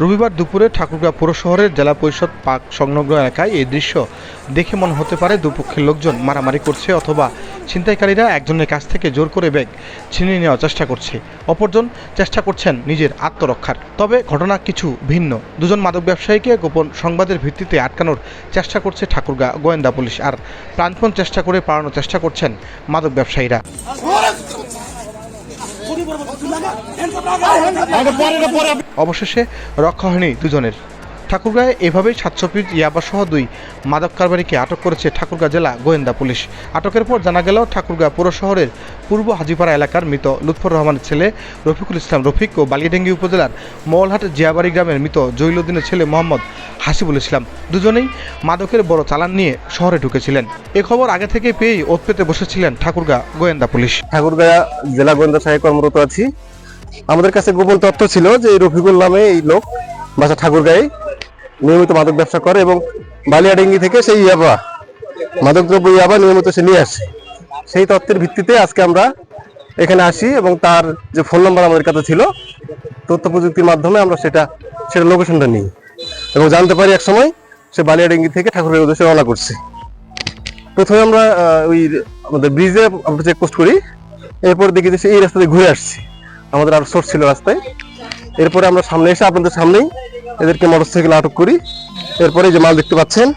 রবিবার দুপুরে ঠাকুরগাঁ পৌর শহরের জেলা পরিষদ পার্ক সংলগ্ন এলাকায় এই দৃশ্য দেখে মনে হতে পারে দুপক্ষের লোকজন মারামারি করছে অথবা ছিনতাইকারীরা একজনের কাছ থেকে জোর করে ব্যাগ ছিনিয়ে নেওয়ার চেষ্টা করছে। অপরজন চেষ্টা করছেন নিজের আত্মরক্ষার। তবে ঘটনা কিছু ভিন্ন। দুজন মাদক ব্যবসায়ীকে গোপন সংবাদের ভিত্তিতে আটকানোর চেষ্টা করছে ঠাকুরগাঁ গোয়েন্দা পুলিশ। আর প্রাণপণ চেষ্টা করে পালানোর চেষ্টা করছেন মাদক ব্যবসায়ীরা। অবশেষে রক্ষা হয়নি দুজনের। ঠাকুরগাঁয়ে এভাবেই সাতশো পিস ইয়াবাসহ দুই মাদক কারবারিকে আটক করেছে ঠাকুরগাঁ জেলা গোয়েন্দা পুলিশ। আটকের পর জানা গেল, ঠাকুরগাঁ পৌর শহরের পূর্ব হাজিপাড়া এলাকার মৃত লুৎফর রহমানের ছেলে রফিকুল ইসলাম রফিক ও বালিয়াডেঙ্গি উপজেলার মওলহাট জিয়াবাড়ি গ্রামের মৃত জৈলুদ্দিনের ছেলে মোহাম্মদ হাসিবুল ইসলাম দুজনেই মাদকের বড় চালান নিয়ে শহরে ঢুকেছিলেন। এ খবর আগে থেকে পেয়েই ওত পেতে বসেছিলেন ঠাকুরগাঁ গোয়েন্দা পুলিশ। ঠাকুরগাঁয়া জেলা গোয়েন্দা সাহেব কর্মরত আছি। আমাদের কাছে গোপন তথ্য ছিল যে রফিকুল নামে এই লোক বাসা ঠাকুরগাঁয়ে। নিয়মিত মাদক ব্যবসা করে এবং বালিয়াডেঙ্গি থেকে সেই ইয়াবা, মাদক দ্রব্য ইয়াবা নিয়মিত সে নিয়ে আসে। সেই তথ্যের ভিত্তিতে আজকে আমরা এখানে আসি এবং তার যে ফোন নাম্বার আমাদের কাছে ছিল, তথ্য প্রযুক্তির মাধ্যমে আমরা সেটা সেটা লোকেশনটা নিই। এবং জানতে পারি এক সময় সে বালিয়াডেঙ্গি থেকে ঠাকুরের উদ্দেশ্যে রওনা করছে। প্রথমে আমরা ওই আমাদের ব্রিজে আমরা চেকপোস্ট করি, এরপর দেখি যে সে এই রাস্তা দিয়ে ঘুরে আসছে। আমাদের আরও সোর্স ছিল রাস্তায়। এরপরে আমরা সামনে এসে আপনাদের সামনেই এদেরকে মোটরসাইকেল আটক করি। এরপরে যে মাল দেখতে পাচ্ছেন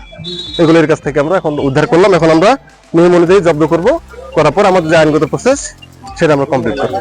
এগুলো এর কাছ থেকে আমরা এখন উদ্ধার করলাম। এখন আমরা নিয়ম অনুযায়ী জব্দ করব। করার পর আমাদের যে আইনগত প্রসেস সেটা আমরা কমপ্লিট করব।